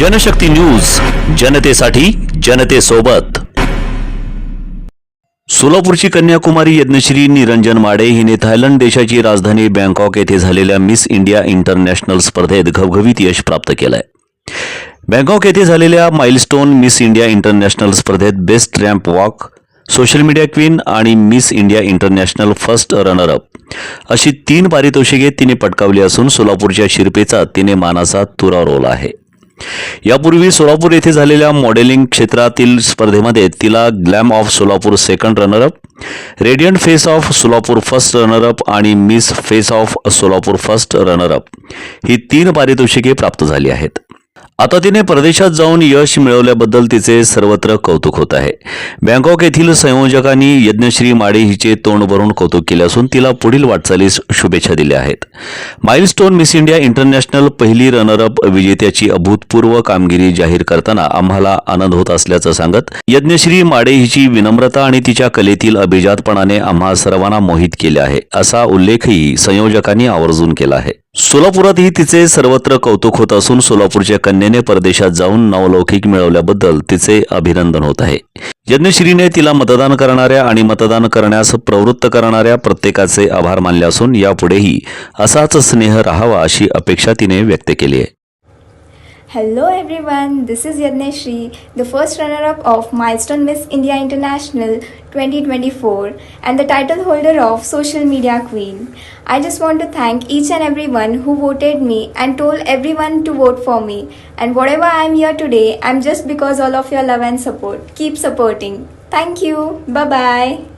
Janshakti news जनतेसाठी जनतेसोबत. सोलापूरची कन्याकुमारी यज्ञश्री निरंजन माडे हिने थायलंड देशाची राजधानी बँकॉक येथे झालेल्या मिस इंडिया इंटरनॅशनल स्पर्धेत घवघवीत यश प्राप्त केलंय. बँकॉक येथे झालेल्या माइलस्टोन मिस इंडिया इंटरनॅशनल स्पर्धेत best ramp walk social media queen आणि miss India international first runner up अशी तीन पारितोषिके तिने पटकावली असून सोलापूरच्या शिरपेचा तिने मानाचा तुरा रोवला आहे. यापूर्वी सोलापूर येथे झालेल्या मॉडेलिंग क्षेत्रातील स्पर्धेमध्ये तिला glam of Solapur second runner up radiant face of Solapur first runner up आणि miss face of Solapur first runner up ही तीन पारितोषिके प्राप्त झाली आहेत. आता तिने परदेशात जाऊन यश मिळवल्याबद्दल तिचे सर्वत्र कौतुक होत आहे. बँकॉक येथील संयोजकांनी यज्ञश्री माडे हिचे तोंड भरून कौतुक केले असून तिला पुढील वाटचालीस शुभेच्छा दिल्या आहेत. माइलस्टोन मिस इंडिया इंटरनॅशनल पहिली रनरअप विजेत्याची अभूतपूर्व कामगिरी जाहीर करताना आम्हाला आनंद होत असल्याचं सांगत यज्ञश्री माडे हिची विनम्रता आणि तिच्या कलेतील अभिजातपणाने आम्हा सर्वांना मोहित केले आहे असा उल्लेखही संयोजकांनी आवर्जून केला आहे. सोलापुरातही तिचे सर्वत्र कौतुक होत असून सोलापूरच्या कन्या कन्येने परदेशात जाऊन नवलौकिक मिळवल्याबद्दल तिचे अभिनंदन होत आहे. यज्ञश्रीने तिला मतदान करणाऱ्या आणि मतदान करण्यास प्रवृत्त करणाऱ्या प्रत्येकाचे आभार मानले असून यापुढेही असाच स्नेह राहावा अशी अपेक्षा तिने व्यक्त केली आहे. Hello everyone, this is Yadneshri, the first runner-up of Milestone Miss India International 2024 and the title holder of Social Media Queen. I just want to thank each and everyone who voted me and told everyone to vote for me. And whatever I am here today, I'm just because all of your love and support. Keep supporting. Thank you. Bye bye.